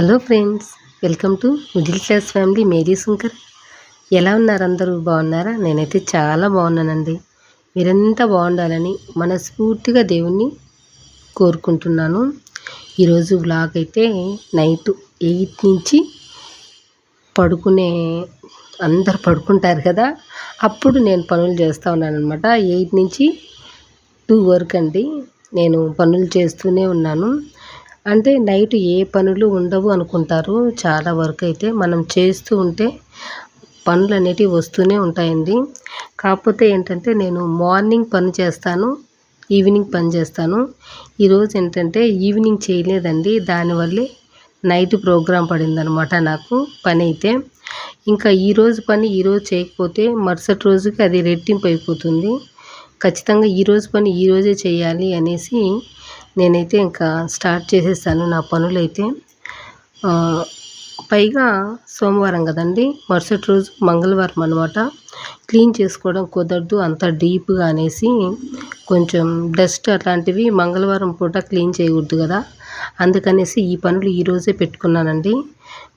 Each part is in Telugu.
Hello friends welcome to middle class family Mary Shankar. ఎలా ఉన్నారు అందరూ? బాగున్నారా? నేనైతే చాలా బాగున్నానండి. మీరంతా బాగుండాలని మనస్ఫూర్తిగా దేవుణ్ణి కోరుకుంటున్నాను. ఈరోజు బ్లాగ్ అయితే నైట్ ఎయిట్ నుంచి పడుకునే అందరు పడుకుంటారు కదా అప్పుడు నేను పనులు చేస్తూ ఉన్నాను అనమాట ఎయిట్ నుంచి టూ వరకు అండి. నేను పనులు చేస్తూనే ఉన్నాను. అంటే నైట్ ఏ పనులు ఉండవు అనుకుంటారు. చాలా వరకు అయితే మనం చేస్తూ ఉంటే పనులు అనేటివి వస్తూనే ఉంటాయండి. కాకపోతే ఏంటంటే నేను మార్నింగ్ పని చేస్తాను ఈవినింగ్ పని చేస్తాను. ఈరోజు ఏంటంటే ఈవినింగ్ చేయలేదండి. దానివల్లే నైట్ ప్రోగ్రాం పడిందనమాట నాకు పని అయితే. ఇంకా ఈరోజు పని ఈరోజు చేయకపోతే మరుసటి రోజుకి అది రెట్టింపు అయిపోతుంది. ఖచ్చితంగా ఈరోజు పని ఈరోజే చేయాలి అనేసి నేనైతే ఇంకా స్టార్ట్ చేసేసాను నా పనులైతే. పైగా సోమవారం కదండి మరుసటి రోజు మంగళవారం అనమాట క్లీన్ చేసుకోవడం కుదరదు అంత డీప్గా అనేసి కొంచెం డస్ట్ అట్లాంటివి మంగళవారం పూట క్లీన్ చేయకూడదు కదా. అందుకనేసి ఈ పనులు ఈరోజే పెట్టుకున్నానండి.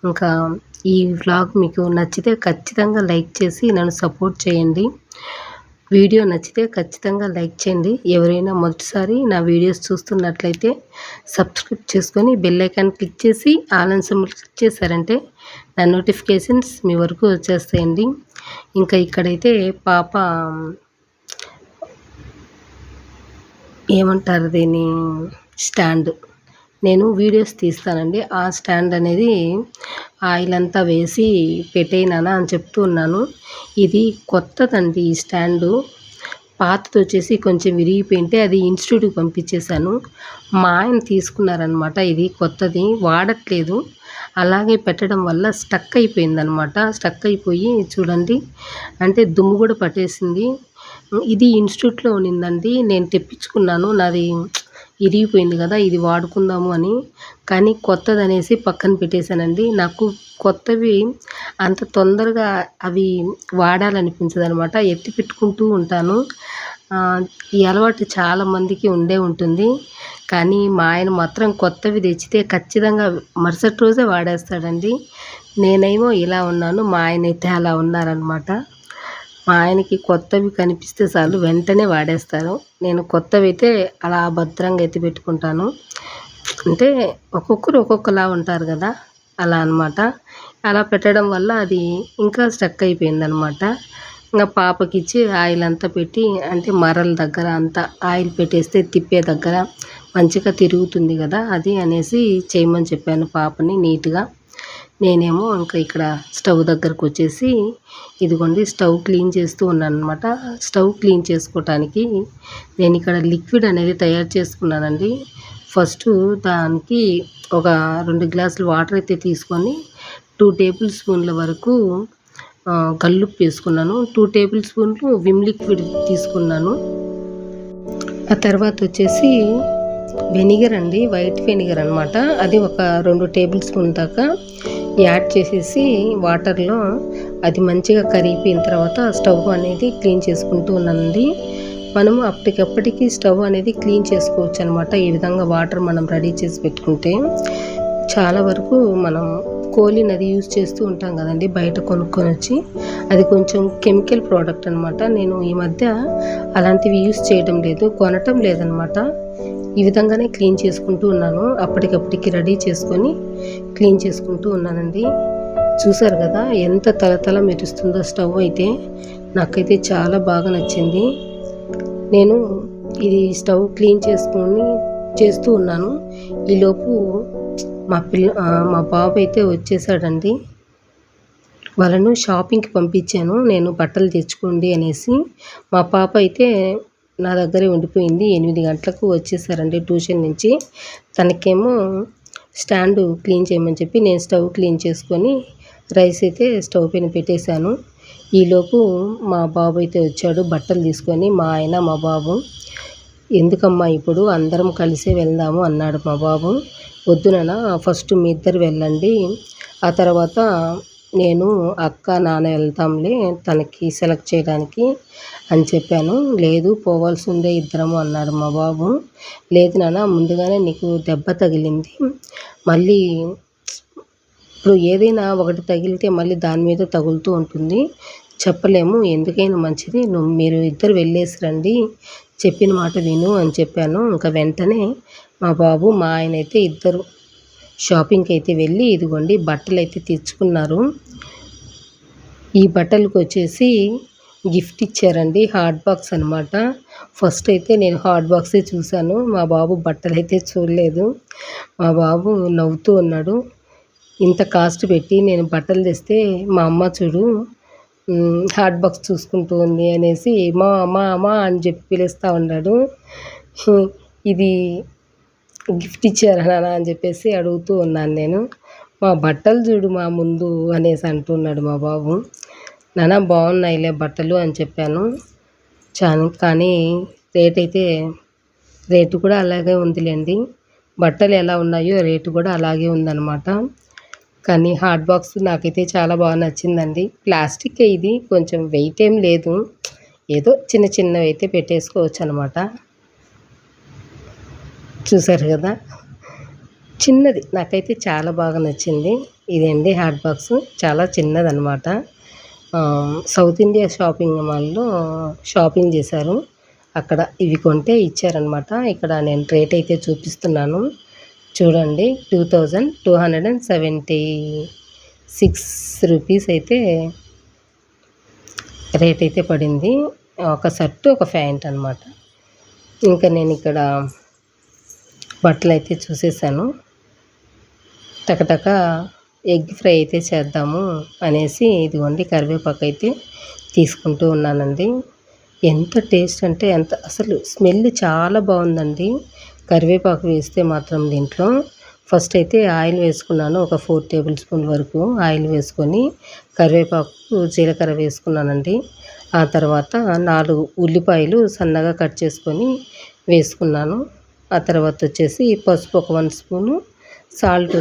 ఇంకా ఈ వ్లాగ్ మీకు నచ్చితే ఖచ్చితంగా లైక్ చేసి నన్ను సపోర్ట్ చేయండి. వీడియో నచ్చితే ఖచ్చితంగా లైక్ చేయండి. ఎవరైనా మొదటిసారి నా వీడియోస్ చూస్తున్నట్లయితే సబ్స్క్రైబ్ చేసుకొని బెల్ ఐకాన్ క్లిక్ చేసి ఆల్ సింబల్ క్లిక్ చేశారంటే నా నోటిఫికేషన్స్ మీ వరకు వచ్చేస్తాయండి. ఇంకా ఇక్కడైతే పాప ఏమంటారు దీని స్టాండ్. నేను వీడియోస్ తీస్తానండి. ఆ స్టాండ్ అనేది ఆయిల్ అంతా వేసి పెట్టేనానా అని చెప్తూ ఉన్నాను. ఇది కొత్తదండి ఈ స్టాండు. పాతది వచ్చేసి కొంచెం విరిగిపోయింటే అది ఇన్స్టిట్యూట్కి పంపించేశాను. మా ఆయన తీసుకున్నారనమాట ఇది కొత్తది వాడట్లేదు. అలాగే పెట్టడం వల్ల స్టక్ అయిపోయిందనమాట స్టక్ అయిపోయి చూడండి అంటే దుమ్ము కూడా పట్టేసింది. ఇది ఇన్స్టిట్యూట్లో ఉన్నిందండి. నేను తెప్పించుకున్నాను. నాది ఇరిగిపోయింది కదా ఇది వాడుకుందాము అని. కానీ కొత్తది అనేసి పక్కన పెట్టేశానండి. నాకు కొత్తవి అంత తొందరగా అవి వాడాలనిపించదు అనమాట ఎత్తి పెట్టుకుంటూ ఉంటాను. ఈ అలవాటు చాలామందికి ఉండే ఉంటుంది. కానీ మా ఆయన మాత్రం కొత్తవి తెచ్చితే ఖచ్చితంగా మరుసటి రోజే వాడేస్తాడండి. నేనేమో ఇలా ఉన్నాను మా ఆయన అయితే అలా ఉన్నారనమాట. మా ఆయనకి కొత్తవి కనిపిస్తే చాలు వెంటనే వాడేస్తారు. నేను కొత్తవి అయితే అలా భద్రంగా ఎత్తి పెట్టుకుంటాను. అంటే ఒక్కొక్కరు ఒక్కొక్కలా ఉంటారు కదా అలా అనమాట అలా పెట్టడం వల్ల అది ఇంకా స్టక్ అయిపోయిందనమాట ఇంకా పాపకి ఇచ్చి ఆయిల్ అంతా పెట్టి అంటే మరల దగ్గర అంతా ఆయిల్ పెట్టేస్తే తిప్పే దగ్గర మంచిగా తిరుగుతుంది కదా అది అనేసి చేయమని చెప్పాను పాపని నీట్గా. నేనేమో ఇంకా ఇక్కడ స్టవ్ దగ్గరకు వచ్చేసి ఇదిగోండి స్టవ్ క్లీన్ చేస్తూ ఉన్నాను అనమాట స్టవ్ క్లీన్ చేసుకోవటానికి నేను ఇక్కడ లిక్విడ్ అనేది తయారు చేసుకున్నానండి. ఫస్ట్ దానికి ఒక రెండు గ్లాసులు వాటర్ అయితే తీసుకొని టూ టేబుల్ స్పూన్ల వరకు కల్లుప్పు వేసుకున్నాను. టూ టేబుల్ స్పూన్లు విమ్ లిక్విడ్ తీసుకున్నాను. ఆ తర్వాత వచ్చేసి వెనిగర్ అండి వైట్ వెనిగర్ అనమాట అది ఒక రెండు టేబుల్ స్పూన్ దాకా యాడ్ చేసేసి వాటర్లో అది మంచిగా కరిగిపోయిన తర్వాత స్టవ్ అనేది క్లీన్ చేసుకుంటూ ఉన్నది మనము అప్పటికప్పటికి స్టవ్ అనేది క్లీన్ చేసుకోవచ్చు అనమాట ఈ విధంగా వాటర్ మనం రెడీ చేసి పెట్టుకుంటే చాలా వరకు మనం కోలిన్ అది యూజ్ చేస్తూ ఉంటాం కదండి బయట కొనుక్కొని వచ్చి. అది కొంచెం కెమికల్ ప్రోడక్ట్ అనమాట నేను ఈ మధ్య అలాంటివి యూజ్ చేయడం లేదు కొనటం లేదనమాట ఈ విధంగానే క్లీన్ చేసుకుంటూ ఉన్నాను. అప్పటికప్పటికి రెడీ చేసుకొని క్లీన్ చేసుకుంటూ ఉన్నానండి. చూసారు కదా ఎంత తలతల మెరుస్తుందో స్టవ్ అయితే. నాకైతే చాలా బాగా నచ్చింది. నేను ఇది స్టవ్ క్లీన్ చేసుకొని చేస్తూ ఉన్నాను. ఈలోపు మా పిల్ల మా బాబు అయితే వచ్చేసాడండి. వాళ్ళను షాపింగ్కి పంపించాను. నేను బట్టలు తెచ్చుకోండి అనేసి. మా పాప అయితే నా దగ్గరే ఉండిపోయింది. ఎనిమిది గంటలకు వచ్చేసారండి ట్యూషన్ నుంచి. తనకేమో స్టాండ్ క్లీన్ చేయమని చెప్పి నేను స్టవ్ క్లీన్ చేసుకొని రైస్ అయితే స్టవ్ పైన పెట్టేశాను. ఈలోపు మా బాబు అయితే వచ్చాడు బట్టలు తీసుకొని మా ఆయన మా బాబు. ఎందుకమ్మా ఇప్పుడు అందరం కలిసే వెళ్దాము అన్నాడు మా బాబు. వద్దునన్నా ఫస్ట్ మీ ఇద్దరు వెళ్ళండి. ఆ తర్వాత నేను అక్క నాన్న వెళ్తాంలే తనకి సెలెక్ట్ చేయడానికి అని చెప్పాను. లేదు పోవాల్సిందే ఇద్దరము అన్నాడు మా బాబు. లేదు నాన్న ముందుగానే నీకు దెబ్బ తగిలింది. మళ్ళీ ఇప్పుడు ఏదైనా ఒకటి తగిలితే మళ్ళీ దాని మీద తగులుతూ ఉంటుంది. చెప్పలేము ఎందుకైనా మంచిది. నువ్వు మీరు ఇద్దరు వెళ్ళేసి రండి చెప్పిన మాట విను అని చెప్పాను. ఇంకా వెంటనే మా బాబు మా ఆయన అయితే ఇద్దరు షాపింగ్కి అయితే వెళ్ళి ఇదిగోండి బట్టలు అయితే తెచ్చుకున్నారు. ఈ బట్టలకు వచ్చేసి గిఫ్ట్ ఇచ్చారండి హాట్ బాక్స్ అనమాట ఫస్ట్ అయితే నేను హాట్ బాక్సే చూశాను మా బాబు బట్టలు అయితే చూడలేదు. మా బాబు నవ్వుతూ ఉన్నాడు ఇంత కాస్ట్ పెట్టి నేను బట్టలు తెస్తే మా అమ్మ చూడు హాట్ బాక్స్ చూసుకుంటూ ఉంది అనేసి మా అమ్మ అమ్మ అని చెప్పి పిలుస్తూ ఉన్నాడు. ఇది గిఫ్ట్ ఇచ్చారా నాన్న అని చెప్పేసి అడుగుతూ ఉన్నాను నేను. మా బట్టలు చూడు మా ముందు అనేసి అంటున్నాడు మా బాబు. నాన్న బాగున్నాయిలే బట్టలు అని చెప్పాను. చాని కానీ రేట్ అయితే రేటు కూడా అలాగే ఉందిలేండి. బట్టలు ఎలా ఉన్నాయో రేటు కూడా అలాగే ఉందన్నమాట. కానీ హాట్ బాక్స్ నాకైతే చాలా బాగా నచ్చిందండి. ప్లాస్టిక్ ఇది కొంచెం వెయిట్ ఏం లేదు. ఏదో చిన్న చిన్నవి అయితే పెట్టేసుకోవచ్చు అనమాట చూసారు కదా? చిన్నది. నాకైతే చాలా బాగా నచ్చింది. ఇదండి హ్యాట్ బాక్స్. చాలా చిన్నది అనమాట సౌత్ ఇండియా షాపింగ్ మాల్లో షాపింగ్ చేశారు. అక్కడ ఇవి కొంటే ఇచ్చారనమాట ఇక్కడ నేను రేట్ అయితే చూపిస్తున్నాను. చూడండి. Two thousand two hundred and seventy six rupees అయితే రేట్ అయితే పడింది. ఒక షర్టు ఒక ప్యాంట్ అనమాట ఇంకా నేను ఇక్కడ బట్టలు అయితే చూసేసాను. టకటక ఎగ్ ఫ్రై అయితే చేద్దాము అనేసి ఇదిగోండి కరివేపాకు అయితే తీసుకుంటూ ఉన్నానండి. ఎంత టేస్ట్ అంటే ఎంత అసలు స్మెల్ చాలా బాగుందండి. కరివేపాకు వేస్తే మాత్రం దీంట్లో. ఫస్ట్ అయితే ఆయిల్ వేసుకున్నాను ఒక ఫోర్ టేబుల్ స్పూన్ వరకు ఆయిల్ వేసుకొని కరివేపాకు జీలకర్ర వేసుకున్నానండి. ఆ తర్వాత నాలుగు ఉల్లిపాయలు సన్నగా కట్ చేసుకొని వేసుకున్నాను. ఆ తర్వాత వచ్చేసి పసుపు ఒక వన్ స్పూను సాల్ట్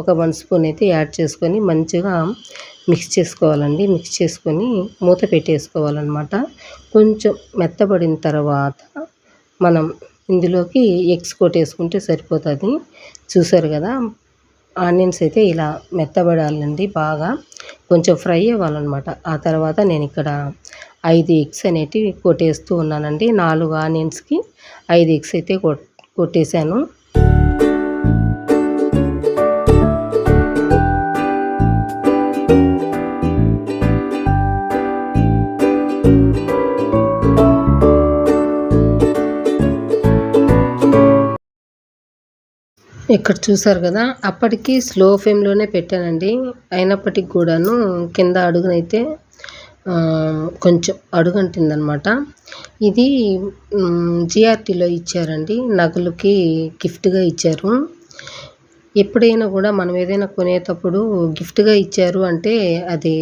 ఒక వన్ స్పూన్ అయితే యాడ్ చేసుకొని మంచిగా మిక్స్ చేసుకోవాలండి. మిక్స్ చేసుకొని మూత పెట్టేసుకోవాలన్నమాట. కొంచెం మెత్తబడిన తర్వాత మనం ఇందులోకి ఎగ్స్ కొట్టేసుకుంటే సరిపోతుంది. చూసారు కదా ఆనియన్స్ అయితే ఇలా మెత్తబడాలండి బాగా. కొంచెం ఫ్రై అవ్వాలన్నమాట. ఆ తర్వాత నేను ఇక్కడ ఐదు ఎగ్స్ అనేటివి కొట్టేస్తూ ఉన్నానండి. నాలుగు ఆనియన్స్కి ఐదు ఎగ్స్ అయితే కొట్ కొట్టేశాను. ఇక్కడ చూసారు కదా అప్పటికి స్లో ఫ్లేమ్లోనే పెట్టానండి. అయినప్పటికి కూడాను కింద అడుగునైతే కొంచెం అడుగంటిందనమాట. ఇది జిఆర్టీలో ఇచ్చారండి. నగలకి గిఫ్ట్గా ఇచ్చారు. ఎప్పుడైనా కూడా మనం ఏదైనా కొనేటప్పుడు గిఫ్ట్గా ఇచ్చారు అంటే అది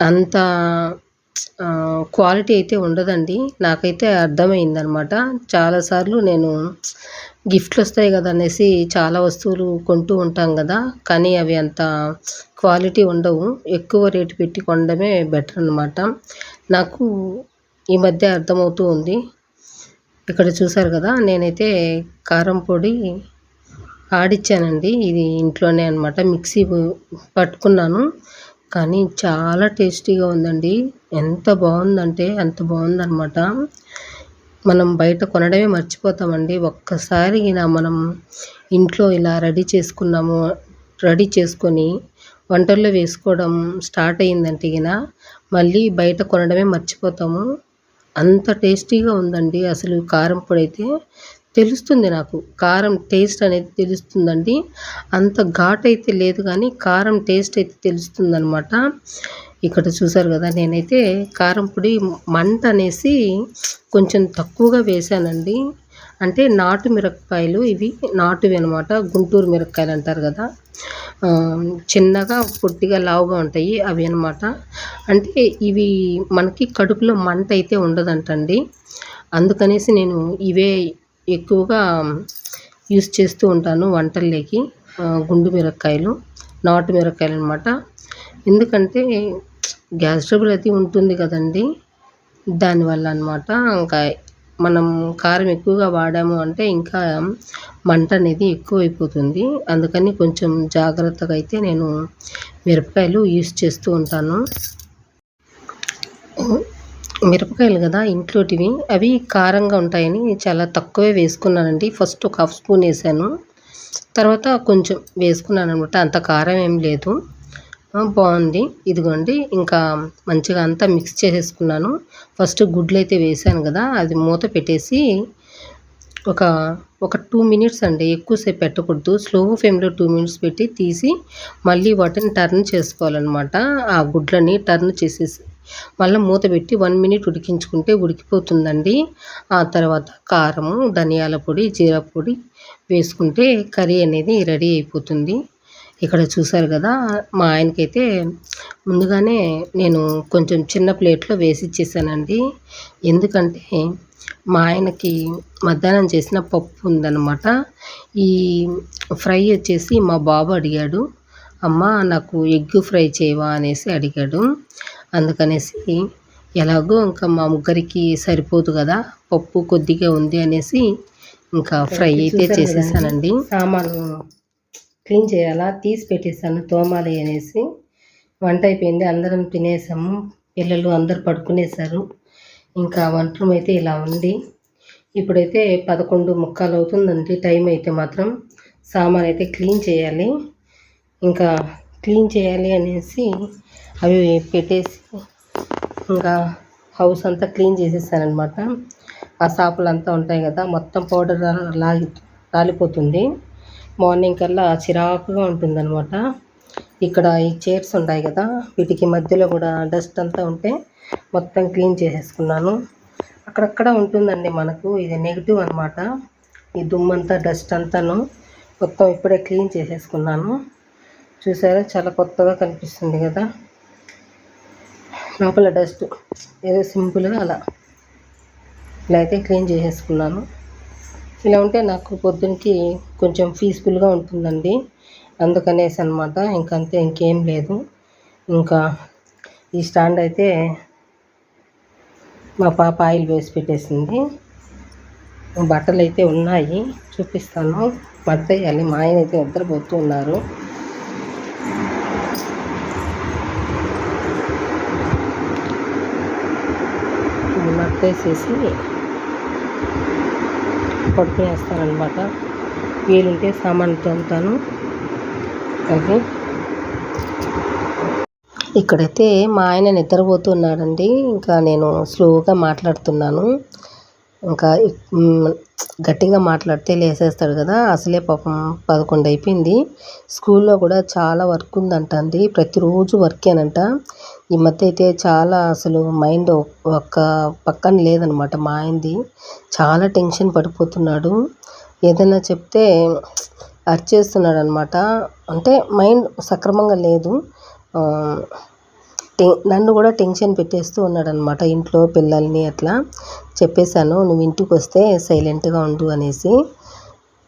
అంత క్వాలిటీ అయితే ఉండదండి. నాకైతే అర్థమైందనమాట. చాలాసార్లు నేను గిఫ్ట్లు వస్తాయి కదా అనేసి చాలా వస్తువులు కొంటూ ఉంటాం కదా కానీ అవి అంత క్వాలిటీ ఉండవు. ఎక్కువ రేటు పెట్టి కొనడమే బెటర్ అనమాట నాకు ఈ మధ్య అర్థమవుతూ ఉంది. ఇక్కడ చూసారు కదా నేనైతే కారం పొడి ఆడిచ్చానండి. ఇది ఇంట్లోనే అనమాట మిక్సీ పట్టుకున్నాను. కానీ చాలా టేస్టీగా ఉందండి. ఎంత బాగుందంటే అంత బాగుందనమాట మనం బయట కొనడమే మర్చిపోతామండి. ఒక్కసారి ఇలా మనం ఇంట్లో ఇలా రెడీ చేసుకున్నాము రెడీ చేసుకొని వంటల్లో వేసుకోవడం స్టార్ట్ అయ్యిందంటే గిన మళ్ళీ బయట కొనడమే మర్చిపోతాము. అంత టేస్టీగా ఉందండి. అసలు కారం పొడి అయితే తెలుస్తుంది నాకు. కారం టేస్ట్ అనేది తెలుస్తుందండి. అంత ఘాట్ అయితే లేదు కానీ కారం టేస్ట్ అయితే తెలుస్తుందనమాట ఇక్కడ చూసారు కదా నేనైతే కారం పొడి మంట అనేసి కొంచెం తక్కువగా వేసానండి అంటే నాటు మిరపకాయలు ఇవి నాటువి అనమాట గుంటూరు మిరపకాయలు అంటారు కదా. చిన్నగా పొట్టిగా లావుగా ఉంటాయి అవి అనమాట అంటే ఇవి మనకి కడుపులో మంట అయితే ఉండదంటండి. అందుకనేసి నేను ఇవే ఎక్కువగా యూస్ చేస్తూ ఉంటాను వంటల్లోకి. గుండు మిరపకాయలు నాటు మిరపకాయలు అనమాట ఎందుకంటే గ్యాస్ ట్రబుల్ అయితే ఉంటుంది కదండి. దానివల్ల అనమాట ఇంకా మనం కారం ఎక్కువగా వాడాము అంటే ఇంకా మంట అనేది ఎక్కువైపోతుంది. అందుకని కొంచెం జాగ్రత్తగా అయితే నేను మిరపకాయలు యూస్ చేస్తూ ఉంటాను. మిరపకాయలు కదా ఇంట్లోటివి. అవి కారంగా ఉంటాయని చాలా తక్కువే వేసుకున్నానండి. ఫస్ట్ ఒక హాఫ్ స్పూన్ వేసాను. తర్వాత కొంచెం వేసుకున్నాను అనమాట అంత కారం ఏం లేదు. బాగుంది. ఇదిగోండి ఇంకా మంచిగా అంతా మిక్స్ చేసేసుకున్నాను. ఫస్ట్ గుడ్లు అయితే వేసాను కదా అది మూత పెట్టేసి ఒక ఒక టూ మినిట్స్ అండి ఎక్కువసేపు పెట్టకూడదు. స్లో ఫ్లేమ్లో టూ మినిట్స్ పెట్టి తీసి మళ్ళీ వాటిని టర్న్ చేసుకోవాలన్నమాట. ఆ గుడ్లని టర్న్ చేసేసి మళ్ళీ మూత పెట్టి వన్ మినిట్ ఉడికించుకుంటే ఉడికిపోతుందండి. ఆ తర్వాత కారము ధనియాల పొడి జీరా పొడి వేసుకుంటే కర్రీ అనేది రెడీ అయిపోతుంది. ఇక్కడ చూసారు కదా మా ఆయనకైతే ముందుగానే నేను కొంచెం చిన్న ప్లేట్లో వేసి ఇచ్చేసానండి. ఎందుకంటే మా ఆయనకి మధ్యాహ్నం చేసిన పప్పు ఉందన్నమాట. ఈ ఫ్రై వచ్చేసి మా బాబు అడిగాడు అమ్మ నాకు ఎగ్ ఫ్రై చేయవా? అనేసి అడిగాడు. అందుకనేసి ఎలాగో ఇంకా మా ముగ్గురికి సరిపోదు కదా పప్పు కొద్దిగా ఉంది అనేసి ఇంకా ఫ్రై అయితే చేసేసానండి. సామాను క్లీన్ చేయాలా? తీసి పెట్టేసాను తోమాలి అనేసి. వంట అయిపోయింది అందరం తినేసాము. పిల్లలు అందరు పడుకునేసారు ఇంకా వంట రూమ్ అయితే ఇలా ఉంది. ఇప్పుడైతే పదకొండు ముక్కాలు అవుతుందండి టైం అయితే మాత్రం. సామాన్ అయితే క్లీన్ చేయాలి. ఇంకా క్లీన్ చేయాలి అనేసి అవి పెట్టేసి ఇంకా హౌస్ అంతా క్లీన్ చేసేసానమాట ఆ సాపులు అంతా ఉంటాయి కదా మొత్తం పౌడర్ లాగి రాలిపోతుంది. మార్నింగ్ కల్లా చిరాకుగా ఉంటుందన్నమాట. ఇక్కడ ఈ చైర్స్ ఉంటాయి కదా వీటికి మధ్యలో కూడా డస్ట్ అంతా ఉంటే మొత్తం క్లీన్ చేసేసుకున్నాను. అక్కడక్కడ ఉంటుందండి మనకు ఇది నెగిటివ్ అనమాట ఈ దుమ్మంతా డస్ట్ అంతాను మొత్తం ఇప్పుడే క్లీన్ చేసేసుకున్నాను. చూసారా చాలా కొత్తగా కనిపిస్తుంది కదా. లోపల డస్ట్ ఏదో సింపుల్గా అలా. ఇలా అయితే క్లీన్ చేసేసుకున్నాను. ఇలా ఉంటే నాకు పొద్దునకి కొంచెం పీస్ఫుల్గా ఉంటుందండి. అందుకనేసి అనమాట ఇంకంతే ఇంకేం లేదు. ఇంకా ఈ స్టాండ్ అయితే మా పాప ఆయిల్ వేసి పెట్టేసింది. బట్టలు అయితే ఉన్నాయి చూపిస్తాను. మర్తయ్యాలి మా ఆయన అయితే నిద్రపోతూ ఉన్నారు. పట్టుకుని పడుకునేస్తానమాట వీలుంటే సామాన్లు తోముతాను. అది ఇక్కడైతే మా ఆయన నిద్రపోతున్నాడండి. ఇంకా నేను స్లోగా మాట్లాడుతున్నాను. ఇంకా గట్టిగా మాట్లాడితే లేసేస్తాడు కదా. అసలే పాపం పదకొండు అయిపోయింది. స్కూల్లో కూడా చాలా వర్క్ ఉందంట అండి ప్రతిరోజు వర్కేనంట. ఈ మధ్య అయితే చాలా అసలు మైండ్ ఒక్క పక్కన లేదనమాట. మా ఆయనది చాలా టెన్షన్ పడిపోతున్నాడు. ఏదైనా చెప్తే అరిచేస్తున్నాడు అనమాట అంటే మైండ్ సక్రమంగా లేదు. నన్ను కూడా టెన్షన్ పెట్టేస్తూ ఉన్నాడనమాట. ఇంట్లో పిల్లల్ని అట్లా చెప్పేశాను. నువ్వు ఇంటికి వస్తే సైలెంట్గా ఉండు అనేసి.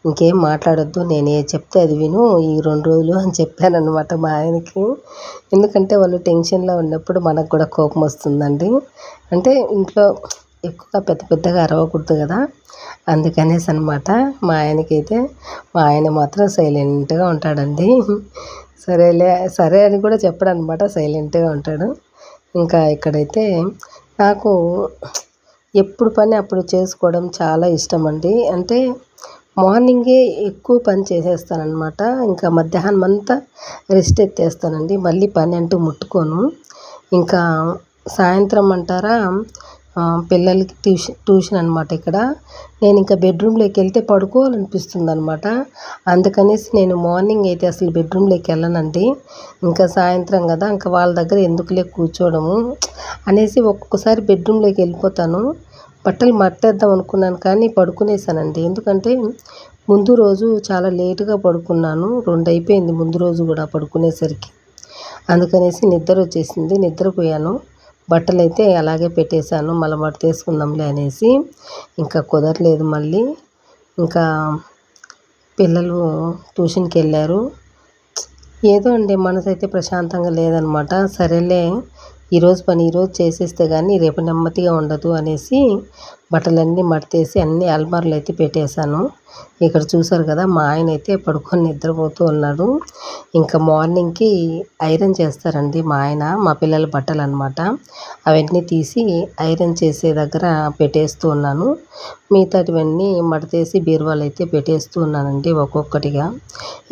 ఇంకేం మాట్లాడొద్దు. నేను ఏ చెప్తే అది విను. ఈ రెండు రోజులు అని చెప్పానన్నమాట మా ఆయనకి. ఎందుకంటే వాళ్ళు టెన్షన్లో ఉన్నప్పుడు మనకు కూడా కోపం వస్తుందండి. అంటే ఇంట్లో ఎక్కువగా పెద్ద పెద్దగా అరవకూడదు కదా. అందుకనేసి అనమాట మా ఆయనకైతే మా ఆయన మాత్రం సైలెంట్గా ఉంటాడండి. సరేలే సరే అని కూడా చెప్పడం అనమాట సైలెంట్గా ఉంటాడు. ఇంకా ఇక్కడైతే నాకు ఎప్పుడు పని అప్పుడు చేసుకోవడం చాలా ఇష్టం అండి అంటే మార్నింగే ఎక్కువ పని చేసేస్తానన్నమాట. ఇంకా మధ్యాహ్నం అంతా రెస్ట్ ఎత్తేస్తానండి. మళ్ళీ పని అంటూ ముట్టుకోను. ఇంకా సాయంత్రం అంటారా పిల్లలకి ట్యూషన్ ట్యూషన్ అనమాట ఇక్కడ. నేను ఇంకా బెడ్రూమ్లోకి వెళ్తే పడుకోవాలనిపిస్తుంది అనమాట అందుకనేసి నేను మార్నింగ్ అయితే అసలు బెడ్రూమ్లోకి వెళ్ళనండి. ఇంకా సాయంత్రం కదా ఇంకా వాళ్ళ దగ్గర ఎందుకులే కూర్చోవడము అనేసి ఒక్కొక్కసారి బెడ్రూమ్లోకి వెళ్ళిపోతాను. బట్టలు మట్టేద్దాం అనుకున్నాను కానీ పడుకునేసానండి. ఎందుకంటే ముందు రోజు చాలా లేటుగా పడుకున్నాను. రెండు అయిపోయింది ముందు రోజు కూడా పడుకునేసరికి. అందుకనేసి నిద్ర వచ్చేసింది. నిద్రపోయాను. బట్టలు అయితే అలాగే పెట్టేశాను. మళ్ళీ మడతేసుకుందాంలే అనేసి ఇంకా కుదరలేదు మళ్ళీ. ఇంకా పిల్లలు ట్యూషన్కి వెళ్ళారు ఏదో అండి మనసు అయితే ప్రశాంతంగా లేదనమాట. సరేలే ఈరోజు పని ఈరోజు చేసేస్తే కానీ రేపు నెమ్మదిగా ఉండదు అనేసి బట్టలన్నీ మడతేసి అన్ని అల్మార్లు అయితే పెట్టేశాను. ఇక్కడ చూసారు కదా మా ఆయన అయితే పడుకొని నిద్రపోతూ ఉన్నాడు. ఇంకా మార్నింగ్కి ఐరన్ చేస్తారండి మా ఆయన మా పిల్లల బట్టలు అనమాట అవన్నీ తీసి ఐరన్ చేసే దగ్గర పెట్టేస్తూ ఉన్నాను. మిగతాటివన్నీ మడతేసి బీరువాలు అయితే పెట్టేస్తూ ఉన్నానండి ఒక్కొక్కటిగా.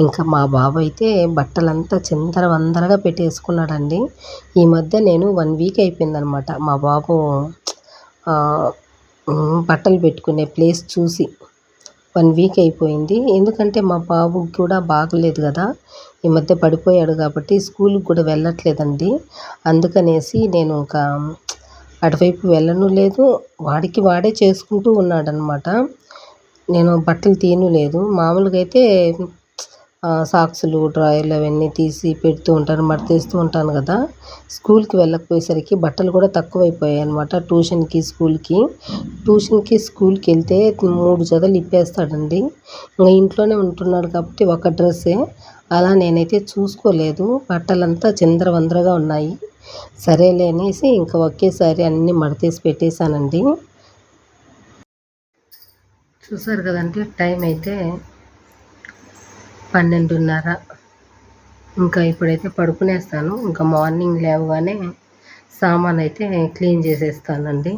ఇంకా మా బాబు అయితే బట్టలంతా చిందర వందరగా పెట్టేసుకున్నాడండి. ఈ మధ్య నేను వన్ వీక్ అయిపోయిందనమాట మా బాబు బట్టలు పెట్టుకునే ప్లేస్ చూసి వన్ వీక్ అయిపోయింది. ఎందుకంటే మా బాబుకి కూడా బాగలేదు కదా. ఈ మధ్య పడిపోయాడు కాబట్టి స్కూల్కి కూడా వెళ్ళట్లేదండి. అందుకనేసి నేను ఇంకా అటువైపు వెళ్ళను లేదు. వాడికి వాడే చేసుకుంటూ ఉన్నాడనమాట నేను బట్టలు తీయను లేదు. మామూలుగా అయితే సాక్స్లు డ్రాయర్లు అవన్నీ తీసి పెడుతూ ఉంటాను మడతేస్తూ ఉంటాను కదా. స్కూల్కి వెళ్ళకపోయేసరికి బట్టలు కూడా తక్కువైపోయాయి అనమాట ట్యూషన్కి స్కూల్కి. ట్యూషన్కి స్కూల్కి వెళ్తే మూడు జతలు ఇప్పేస్తాడండి. ఇంకా ఇంట్లోనే ఉంటున్నాడు కాబట్టి ఒక డ్రెస్సే. అలా నేనైతే చూసుకోలేదు. బట్టలంతా చిందరవందరగా ఉన్నాయి. సరేలే అనేసి ఇంకా ఒకేసారి అన్నీ మడతేసి పెట్టేశానండి. చూసారు కదండి టైం అయితే పన్నెండున్నర. ఇంకా ఇప్పుడైతే పడుకునేస్తాను. ఇంకా మార్నింగ్ లేవగానే సామాన్ అయితే క్లీన్ చేసేస్తానండి.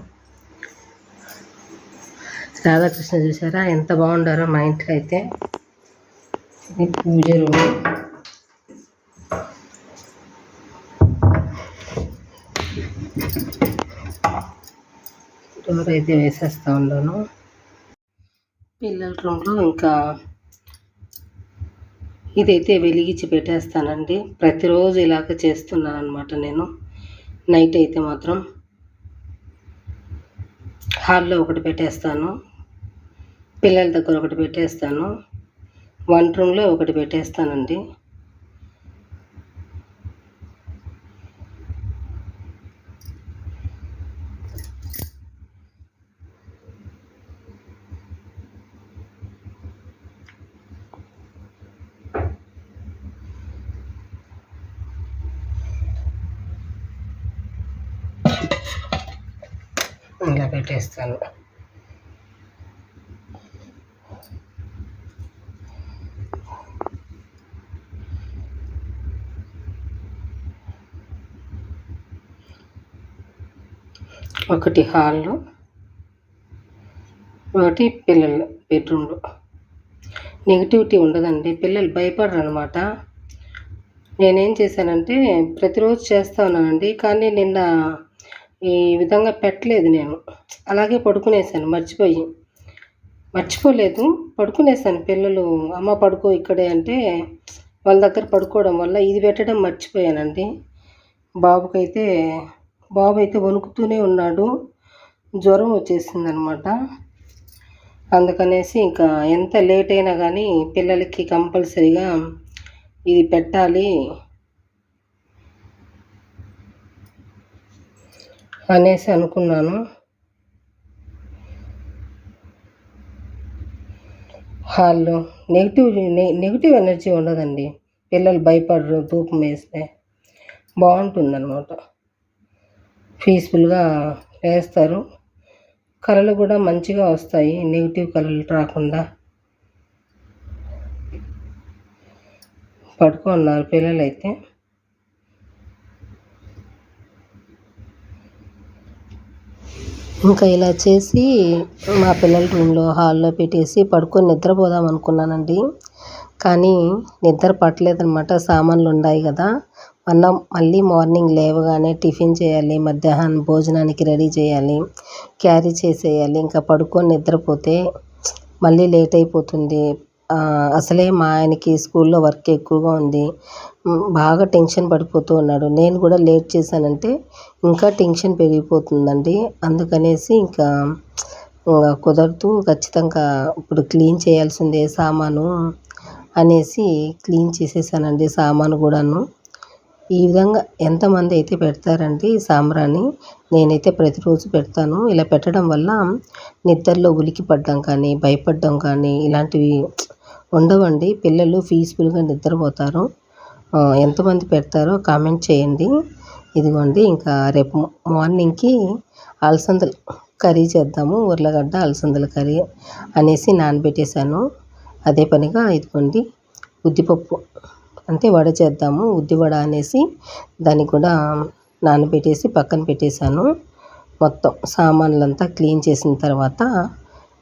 రాధాకృష్ణ చూసారా ఎంత బాగుండారో మా ఇంట్లో అయితే. ఇది పూజ రూమ్. డోర్ అయితే వేసేస్తూ ఉన్నాను. పిల్లల రూమ్లో ఇంకా ఇదైతే వెలిగించి పెట్టేస్తానండి. ప్రతిరోజు ఇలాగ చేస్తున్నాను అనమాట నేను. నైట్ అయితే మాత్రం హాల్లో ఒకటి పెట్టేస్తాను. పిల్లల దగ్గర ఒకటి పెట్టేస్తాను. వంట రూమ్లో ఒకటి పెట్టేస్తానండి. ఇలా పెట్టేస్తాను. ఒకటి హాల్లో ఒకటి పిల్లల బెడ్రూమ్లో. నెగిటివిటీ ఉండదండి పిల్లలు భయపడరు అనమాట నేనేం చేశానంటే ప్రతిరోజు చేస్తా ఉన్నానండి కానీ నిన్న ఈ విధంగా పెట్టలేదు నేను. అలాగే పడుకునేసాను మర్చిపోయి. మర్చిపోలేదు పడుకునేసాను. పిల్లలు అమ్మ పడుకో ఇక్కడే అంటే వాళ్ళ దగ్గర పడుకోవడం వల్ల ఇది పెట్టడం మర్చిపోయానండి. బాబుకైతే బాబు అయితే వణుకుతూనే ఉన్నాడు. జ్వరం వచ్చేసిందనమాట. అందుకనేసి ఇంకా ఎంత లేట్ అయినా కానీ పిల్లలకి కంపల్సరీగా ఇది పెట్టాలి. అనేసి అనుకున్నాను. హాల్లో నెగిటివ్ నెగిటివ్ ఎనర్జీ ఉండదండి. పిల్లలు భయపడరు ధూపం వేస్తే బాగుంటుందన్నమాట. పీస్ఫుల్గా వేస్తారు కళలు కూడా మంచిగా వస్తాయి నెగిటివ్ కళలు రాకుండా. పడుకున్నారు పిల్లలైతే. ఇంకా ఇలా చేసి మా పిల్లల రూమ్లో హాల్లో పెట్టేసి పడుకొని నిద్రపోదాం అనుకున్నానండి. కానీ నిద్ర పట్టలేదనమాట సామాన్లు ఉన్నాయి కదా. అన్నం మళ్ళీ మార్నింగ్ లేవగానే టిఫిన్ చేయాలి మధ్యాహ్నం భోజనానికి రెడీ చేయాలి క్యారీ చేసేయాలి. ఇంకా పడుకొని నిద్రపోతే మళ్ళీ లేట్ అయిపోతుంది. అసలే మా ఆయనకి స్కూల్లో వర్క్ ఎక్కువగా ఉంది. బాగా టెన్షన్ పడిపోతూ ఉన్నాడు. నేను కూడా లేట్ చేశానంటే ఇంకా టెన్షన్ పెరిగిపోతుందండి. అందుకనేసి ఇంకా కుదరదు ఖచ్చితంగా ఇప్పుడు క్లీన్ చేయాల్సిందే సామాను అనేసి క్లీన్ చేసేసానండి సామాను కూడాను. ఈ విధంగా ఎంతమంది అయితే పెడతారండి సాంబ్రాణి నేనైతే ప్రతిరోజు పెడతాను. ఇలా పెట్టడం వల్ల నిద్రలో ఉలికి పడ్డం కానీ భయపడడం కానీ ఇలాంటివి ఉండవండి. పిల్లలు పీస్ఫుల్గా నిద్రపోతారు. ఎంతమంది పెడతారో కామెంట్ చేయండి. ఇదిగోండి ఇంకా రేపు మార్నింగ్కి అలసందలు కర్రీ చేద్దాము. ఉర్లగడ్డ అలసందల కర్రీ అనేసి నానబెట్టేశాను. అదే పనిగా ఇదిగోండి ఉద్దిపప్పు అంటే వడ చేద్దాము. ఉద్ది వడ అనేసి దాన్ని కూడా నానబెట్టేసి పక్కన పెట్టేశాను. మొత్తం సామాన్లంతా క్లీన్ చేసిన తర్వాత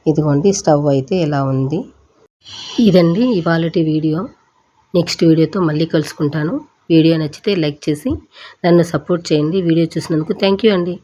ఇదిగోండి స్టవ్ అయితే ఇలా ఉంది. ఇదండి ఇవాళ వీడియో. నెక్స్ట్ వీడియోతో మళ్ళీ కలుసుకుంటాను. వీడియో నచ్చితే లైక్ చేసి నన్ను సపోర్ట్ చేయండి. వీడియో చూసినందుకు థ్యాంక్ యూ అండి.